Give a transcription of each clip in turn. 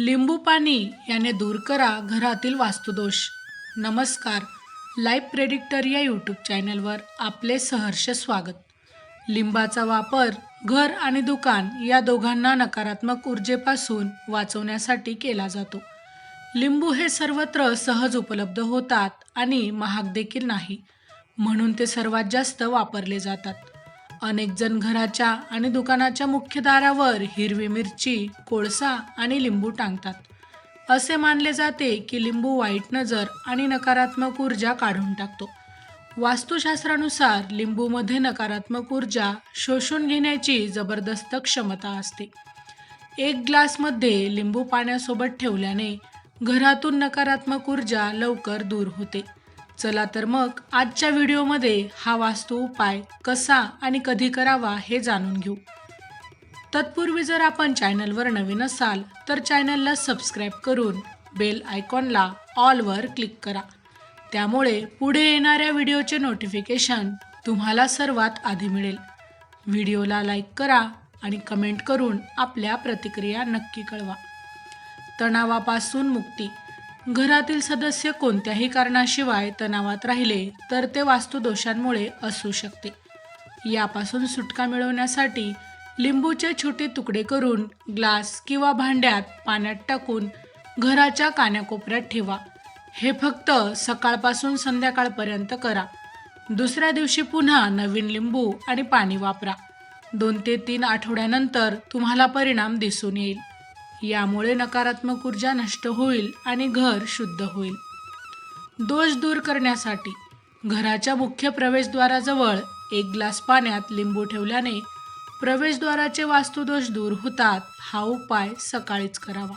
लिंबू पाणी याने दूर करा घरातील वास्तुदोष. नमस्कार. लाईफ प्रेडिक्टर या यूट्यूब चॅनलवर आपले सहर्ष स्वागत. लिंबाचा वापर घर आणि दुकान या दोघांना नकारात्मक ऊर्जेपासून वाचवण्यासाठी केला जातो. लिंबू हे सर्वत्र सहज उपलब्ध होतात आणि महाग देखील नाही म्हणून ते सर्वात जास्त वापरले जातात. अनेक जण घराच्या आणि दुकानाच्या मुख्य दारावर हिरवी मिरची कोळसा आणि लिंबू टांगतात. असे मानले जाते की लिंबू वाईट नजर आणि नकारात्मक ऊर्जा काढून टाकतो. वास्तुशास्त्रानुसार लिंबूमध्ये नकारात्मक ऊर्जा शोषून घेण्याची जबरदस्त क्षमता असते. एक ग्लासमध्ये लिंबू पाण्यासोबत ठेवल्याने घरातून नकारात्मक ऊर्जा लवकर दूर होते. चला तर मग आजच्या व्हिडिओमध्ये हा वास्तू उपाय कसा आणि कधी करावा हे जाणून घेऊ. तत्पूर्वी जर आपण चॅनलवर नवीन असाल तर चॅनलला सबस्क्राईब करून बेल आयकॉनला ऑलवर क्लिक करा. त्यामुळे पुढे येणाऱ्या व्हिडिओचे नोटिफिकेशन तुम्हाला सर्वात आधी मिळेल. व्हिडिओला लाईक करा आणि कमेंट करून आपल्या प्रतिक्रिया नक्की कळवा. तणावापासून मुक्ती. घरातील सदस्य कोणत्याही कारणाशिवाय तणावात राहिले तर ते वास्तुदोषांमुळे असू शकते. यापासून सुटका मिळवण्यासाठी लिंबूचे छोटे तुकडे करून ग्लास किंवा भांड्यात पाण्यात टाकून घराच्या कान्याकोपऱ्यात ठेवा. हे फक्त सकाळपासून संध्याकाळपर्यंत करा. दुसऱ्या दिवशी पुन्हा नवीन लिंबू आणि पाणी वापरा. दोन ते तीन आठवड्यानंतर तुम्हाला परिणाम दिसून येईल. यामुळे नकारात्मक ऊर्जा नष्ट होईल आणि घर शुद्ध होईल. दोष दूर करण्यासाठी घराच्या मुख्य प्रवेशद्वाराजवळ एक ग्लास पाण्यात लिंबू ठेवल्याने प्रवेशद्वाराचे वास्तुदोष दूर होतात हा उपाय सकाळीच करावा.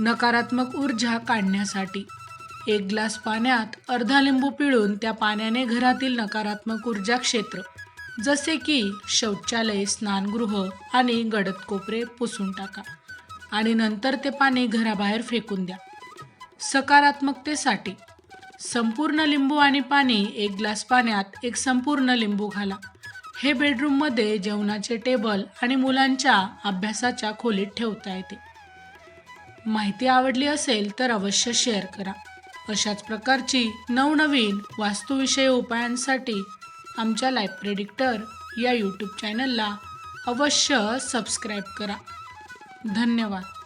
नकारात्मक ऊर्जा काढण्यासाठी एक ग्लास पाण्यात अर्धा लिंबू पिळून त्या पाण्याने घरातील नकारात्मक ऊर्जा क्षेत्र जसे की शौचालय स्नानगृह आणि गडद कोपरे पुसून टाका. आणि नंतर ते पाणी घराबाहेर फेकून द्या. सकारात्मकतेसाठी संपूर्ण लिंबू आणि पाणी एक ग्लास पाण्यात एक संपूर्ण लिंबू घाला. हे बेडरूममध्ये जेवणाचे टेबल आणि मुलांच्या अभ्यासाच्या खोलीत ठेवता येते. माहिती आवडली असेल तर अवश्य शेअर करा. अशाच प्रकारची नवनवीन वास्तुविषयी उपायांसाठी आमच्या लाईफ प्रेडिक्टर या यूट्यूब चॅनलला अवश्य सबस्क्राईब करा. धन्यवाद.